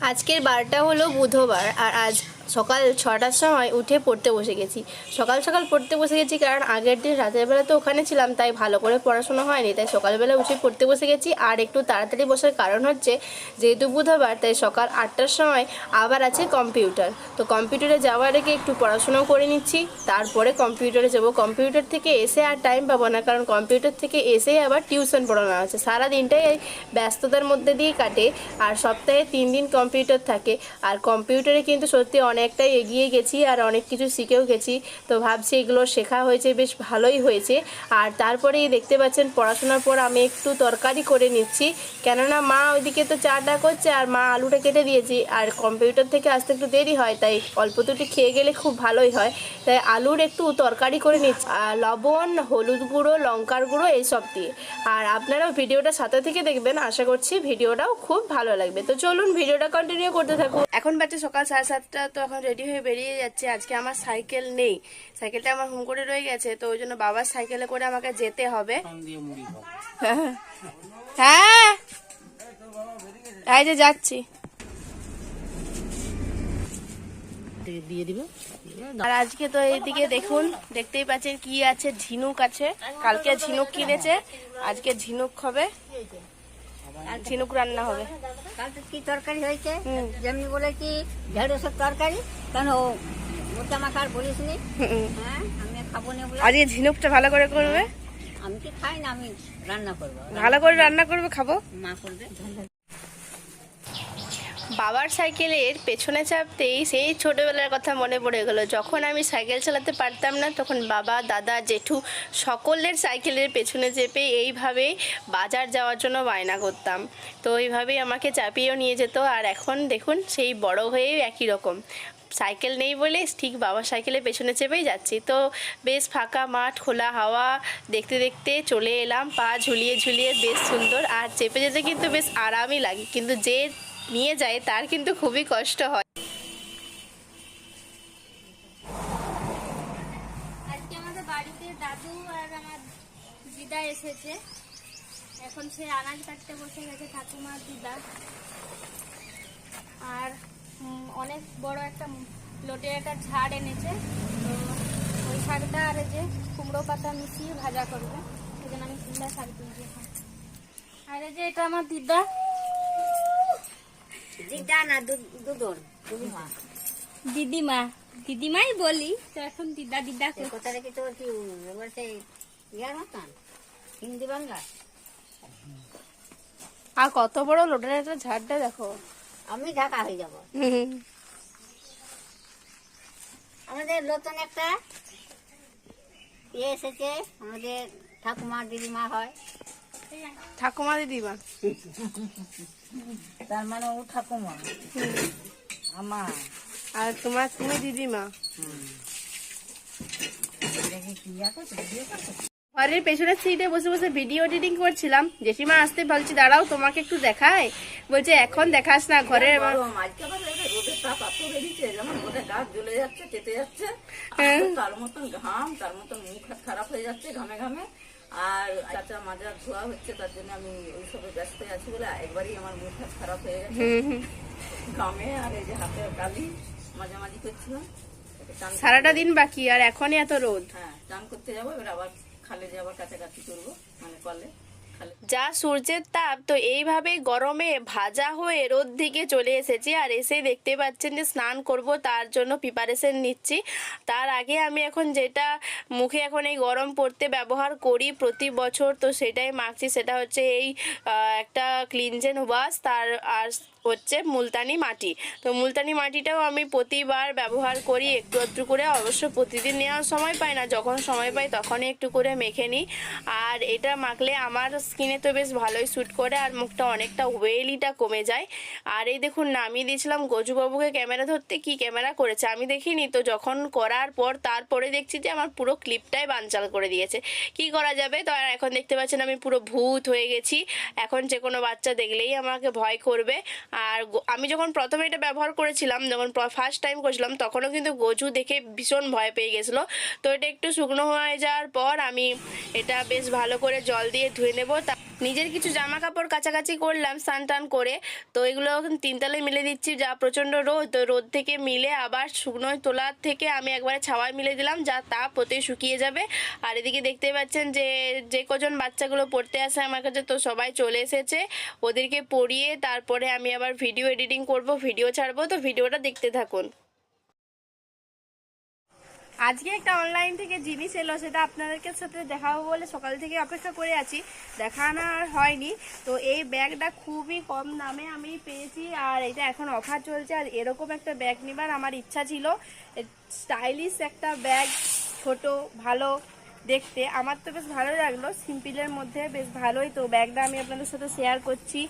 আজকের বারটা হলো বুধবার আর আজ সকাল ছটার সময় উঠে পড়তে বসে গেছি। সকাল সকাল পড়তে বসে গেছি কারণ আগের দিন রাতের বেলা তো ওখানে ছিলাম, তাই ভালো করে পড়াশোনা হয়নি। তাই সকালবেলা উঠে পড়তে বসে গেছি আর একটু তাড়াতাড়ি বসার কারণ হচ্ছে যেহেতু বুধবার, তাই সকাল আটটার সময় আবার আছে কম্পিউটার। তো কম্পিউটারে যাওয়ার আগে একটু পড়াশোনাও করে নিচ্ছি, তারপরে কম্পিউটারে যাব। কম্পিউটার থেকে এসে আর টাইম পাবো না, কারণ কম্পিউটার থেকে এসেই আবার টিউশন পড়ানো আছে। সারা দিনটাই এই ব্যস্ততার মধ্যে দিয়ে কাটে, আর সপ্তাহে তিন দিন কম্পিউটার থাকে। আর কম্পিউটারে কিন্তু সত্যি অনেকটাই এগিয়ে গেছি আর অনেক কিছু শিখেও গেছি। তো ভাবছি এগুলো শেখা হয়েছে, বেশ ভালোই হয়েছে। আর তারপরেই দেখতে পাচ্ছেন পড়াশোনার পর আমি একটু তরকারি করে নিচ্ছি। কেননা মা ওইদিকে তো চাটা করছে আর মা আলুটা কেটে দিয়েছি। আর কম্পিউটার থেকে আসতে একটু দেরি হয়, তাই অল্প দুটি খেয়ে গেলে খুব ভালোই হয়। তাই আলুর একটু তরকারি করে নিচ্ছি। লবণ, হলুদ গুঁড়ো, লঙ্কার গুঁড়ো এইসব দিয়ে। আর আপনারাও ভিডিওটা সাথে থেকে দেখবেন, আশা করছি ভিডিওটাও খুব ভালো লাগবে। তো চলুন ভিডিওটা কন্টিনিউ করতে থাকুন। এখন বাচ্চা সকাল সাড়ে সাতটা, তো এখন রেডি হয়ে বেরিয়ে যাচ্ছে। আজকে আমার সাইকেল নেই। সাইকেলটা আমার হুম করে রয়ে গেছে তো ওই জন্য বাবার সাইকেলে করে আমাকে যেতে হবে। হ্যাঁ। এই যে যাচ্ছি। দিয়ে দিবে? আর আজকে তো এইদিকে দেখুন দেখতেই পাচ্ছেন কি আছে ঝিনুক আছে। কালকে ঝিনুক কিনেছে আজকে ঝিনুক হবে। ঝিনুক রান্না হবে। কালকে কি তরকারি হয়েছে। যেমনি বলেছি ঢেঁড়সের তরকারি। কেন ওটা আমাকে আর বলিস নি? হ্যাঁ আমি খাব না বলে। আজকে ঝিনুকটা ভালো করে করবে? আমি কি খাই না আমি রান্না করব? ভালো করে রান্না করবে খাব? মা করবে। বাবার সাইকেলের পেছনে চাপতেই সেই ছোটবেলার কথা মনে পড়ে গেল। যখন আমি সাইকেল চালাতে পারতাম না, তখন বাবা, দাদা, জেঠু সকলের সাইকেলের পেছনে চেপে এইভাবে বাজার যাওয়ার জন্য বায়না করতাম। তো এইভাবেই আমাকে চাপিয়েও নিয়ে যেত। আর এখন দেখুন, সেই বড় হয়েও একই রকম। সাইকেল নেই বলে ঠিক বাবার সাইকেলের পেছনে চেপেই যাচ্ছি। তো বেশ ফাঁকা মাঠ, খোলা হাওয়া, দেখতে দেখতে চলে এলাম। পা ঝুলিয়ে ঝুলিয়ে বেশ সুন্দর। আর চেপে যেতে কিন্তু বেশ আরামই লাগে। কিন্তু যে নিয়ে যায়, তার কিন্তু খুবই কষ্ট হয়। আমাদের বাড়িতে দাদু আর আমার দিদা এসেছে। এখন সে আনাজ বসে গেছে দিদা। আর অনেক বড় একটা একটা ঝাড় এনেছে। ওই আর যে কুমড়ো পাতা মিশিয়ে ভাজা করবে। আমি কুমড়া। আর এই যে এটা আমার দিদা। দিদিমা? দিদিমাই বলি তো এখন দিদা দিদা। তোর কি সেই ইয়ার মতন হিন্দি বাংলা? আর কত বড় লোটের একটা ঝাড়টা দেখো। আমি ঢাকা হয়ে যাব। আমাদের নতুন একটা ইয়ে এসেছে আমাদের ঠাকুমা দিদিমা হয়। ঠাকুমা দিদিমা তার মানে ও ঠাকুমা। আমার। আর তোমার তুমি দিদিমা ভিডিও করছে। ঘরের পেছনের সিটে বসে বসে ভিডিও এডিটিং করছিলাম। জেঠিমা আসতে বলছি দাঁড়াও তোমাকে একটু দেখাই। বলছে এখন দেখাস না ঘরের হ্যাঁ। তার মতন ঘাম তার মতন মুখ খারাপ হয়ে যাচ্ছে ঘামে ঘামে। আর চাচা মাজা ধোয়া হচ্ছে তার জন্য আমি ওইসবে ব্যস্ত আছি বলে একবারই আমার মুখ হাত খারাপ হয়ে গেছে। গামে। আর এই যে হাতে কালি মাঝামাঝি করছিলাম। সারাটা দিন বাকি আর এখনই এত রোদ। হ্যাঁ চান করতে যাব এবার আবার খালে যে আবার কাছাকাছি করব মানে কলে যা সূর্যের তাপ, তো এইভাবে গরমে ভাজা হয়ে রোদ দিকে চলে এসেছি। আর এসে দেখতে পাচ্ছেন যে স্নান করব, তার জন্য প্রিপারেশন নিচ্ছি। তার আগে আমি এখন যেটা মুখে এখন এই গরম পড়তে ব্যবহার করি প্রতি বছর, তো সেটাই মাখছি। সেটা হচ্ছে এই একটা ক্লিনজেন ওয়াশ তার আর হচ্ছে মুলতানি মাটি। তো মুলতানি মাটিটাও আমি প্রতিবার ব্যবহার করি, একটু একটু করে। অবশ্য প্রতিদিন নেওয়ার সময় পাই না, যখন সময় পাই তখনই একটু করে মেখে নিই। আর এটা মাখলে আমার স্কিনে তো বেশ ভালোই স্যুট করে আর মুখটা অনেকটা ওয়েলিটা কমে যায়। আর এই দেখুন, নামিয়ে দিয়েছিলাম গজুবাবুকে ক্যামেরা ধরতে। কি ক্যামেরা করেছে? আমি দেখিনি তো, যখন করার পর তারপরে দেখছি যে আমার পুরো ক্লিপটাই বানচাল করে দিয়েছে। কি করা যাবে? তো আর এখন দেখতে পাচ্ছেন, আমি পুরো ভূত হয়ে গেছি। এখন যে কোনো বাচ্চা দেখলেই আমাকে ভয় করবে। আর আমি যখন প্রথমে এটা ব্যবহার করেছিলাম, যখন ফার্স্ট টাইম করেছিলাম, তখনও কিন্তু গজু দেখে ভীষণ ভয় পেয়ে গেছিল। তো এটা একটু শুকনো হয়ে যাওয়ার পর আমি এটা বেশ ভালো করে জল দিয়ে ধুয়ে নেব। তা নিজের কিছু জামা কাপড় কাছাকাছি করলাম, স্নান টান করে। তো এগুলো এখন তিনতলায় মিলে দিচ্ছি, যা প্রচণ্ড রোদ। তো রোদ থেকে মিলে আবার শুকনো তোলার থেকে আমি একবারে ছাওয়ায় মিলে দিলাম, যা তাপ ওতে শুকিয়ে যাবে। আর এদিকে দেখতে পাচ্ছেন যে যে কজন বাচ্চাগুলো পড়তে আসে আমার কাছে, তো সবাই চলে এসেছে। ওদেরকে পড়িয়ে তারপরে আমি আবার ভিডিও এডিটিং করব, ভিডিও ছাড়বো। তো ভিডিওটা দেখতে থাকুন। আজকে একটা অনলাইন থেকে জিনিস এলো, সেটা আপনাদেরকে সাথে দেখাবো বলে সকাল থেকে অপেক্ষা করে আছি। দেখানো আর হয়নি। তো এই ব্যাগটা খুবই কম দামে আমি পেয়েছি, আর এটা এখন অফার চলছে, আর এরকম একটা ব্যাগ নেবার আমার ইচ্ছা ছিল। স্টাইলিশ একটা ব্যাগ, ছোট, ভালো, দেখতে। আমার তো বেশ ভালো লাগল সিম্পলের মধ্যে বেশ ভালোই। তো ব্যাগটা আমি আপনাদের সাথে শেয়ার করছি।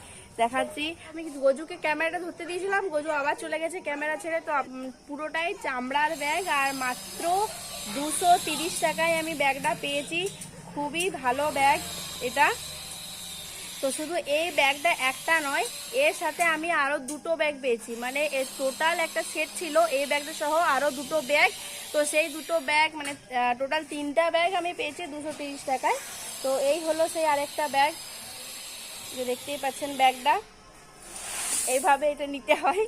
দেখাচ্ছি। আমি গজুকে ক্যামেরাটা ধরতে দিয়েছিলাম, গজু আবার চলে গেছে ক্যামেরা ছেড়ে। তো পুরোটাই চামড়ার ব্যাগ আর মাত্র দুশো তিরিশ টাকায় আমি ব্যাগটা পেয়েছি। খুবই ভালো ব্যাগ এটা। তো শুধু এই ব্যাগটা একটা নয়, এর সাথে আমি আরও দুটো ব্যাগ পেয়েছি। মানে এর টোটাল একটা সেট ছিল, এই ব্যাগটা সহ আরও দুটো ব্যাগ। তো সেই দুটো ব্যাগ মানে টোটাল তিনটা ব্যাগ আমি পেয়েছি দুশো টাকায়। তো এই হলো সেই আরেকটা ব্যাগ। যে দেখতেই পাচ্ছেন ব্যাগটা। এইভাবে এটা নিতে হয়।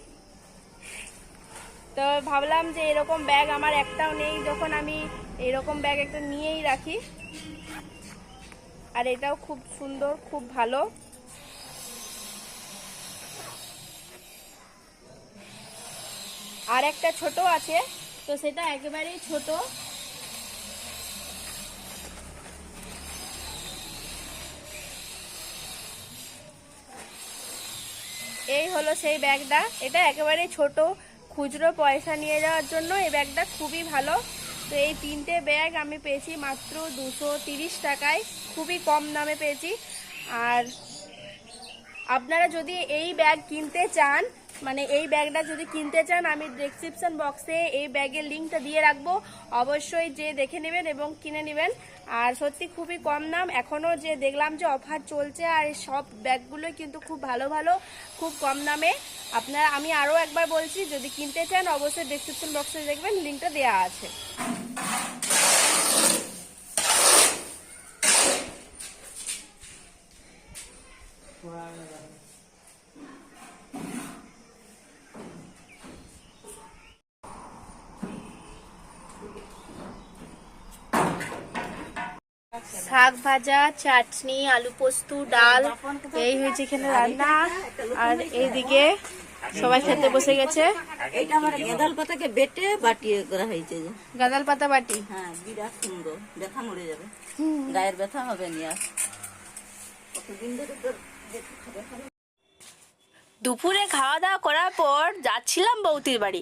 তো ভাবলাম যে এরকম ব্যাগ আমার একটাও নেই, যখন আমি এরকম ব্যাগ একটা নিয়েই রাখি। আর এটাও খুব সুন্দর, খুব ভালো। আর একটা ছোট আছে, তো সেটা একেবারেই ছোট এই হলো সেই ব্যাগটা। এটা একেবারে ছোট। খুচরো পয়সা নিয়ে যাওয়ার জন্য এই ব্যাগটা খুবই ভালো। তো এই তিনটে ব্যাগ আমি পেয়েছি মাত্র দুশো তিরিশ টাকায়। খুবই কম দামে পেয়েছি। আর আপনারা যদি এই ব্যাগ কিনতে চান মানে এই ব্যাগটা যদি কিনতে চান, আমি ডেসক্রিপশন বক্সে এই ব্যাগের লিঙ্কটা দিয়ে রাখব। অবশ্যই যে দেখে নেবেন এবং কিনে নেবেন। আর সত্যি খুবই কম দাম। এখনও যে দেখলাম যে অফার চলছে আর সব ব্যাগগুলো কিন্তু খুব ভালো ভালো, খুব কম দামে। আপনারা, আমি আরও একবার বলছি, যদি কিনতে চান, অবশ্যই ডেসক্রিপশন বক্সে দেখবেন লিঙ্কটা দেওয়া আছে। শাক ভাজা চাটনি আলু পোস্ত ডাল এই হয়েছে এখানে রান্না। আর এইদিকে সবাই খেতে বসে গেছে। এটা আমার গেঁদাল পাতাকে বেটে বাটিয়ে করা হয়েছে গাঁদাল পাতা বাটি? হ্যাঁ বিরাট সুন্দর। ব্যথা মরে যাবে। গায়ের ব্যথা হবে নি আর। কতদিন ধরে দুপুরে খাওয়া দাওয়া করার পর যাচ্ছিলাম বৌতির বাড়ি।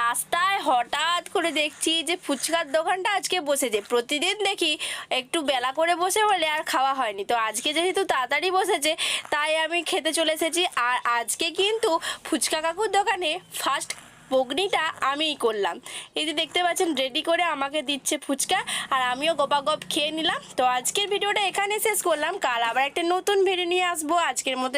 রাস্তায় হঠাৎ করে দেখছি যে ফুচকার দোকানটা আজকে বসেছে। প্রতিদিন দেখি একটু বেলা করে বসে বলে আর খাওয়া হয়নি। তো আজকে যেহেতু তাড়াতাড়ি বসেছে, তাই আমি খেতে চলে এসেছি। আর আজকে কিন্তু ফুচকা কাকুর দোকানে ফার্স্ট বগনিটা আমিই করলাম। এই যে দেখতে পাচ্ছেন রেডি করে আমাকে দিচ্ছে ফুচকা। আর আমিও গপাগপ খেয়ে নিলাম। তো আজকের ভিডিওটা এখানে শেষ করলাম। কাল আবার একটা নতুন ভিডিও নিয়ে আসব। আজকের মতো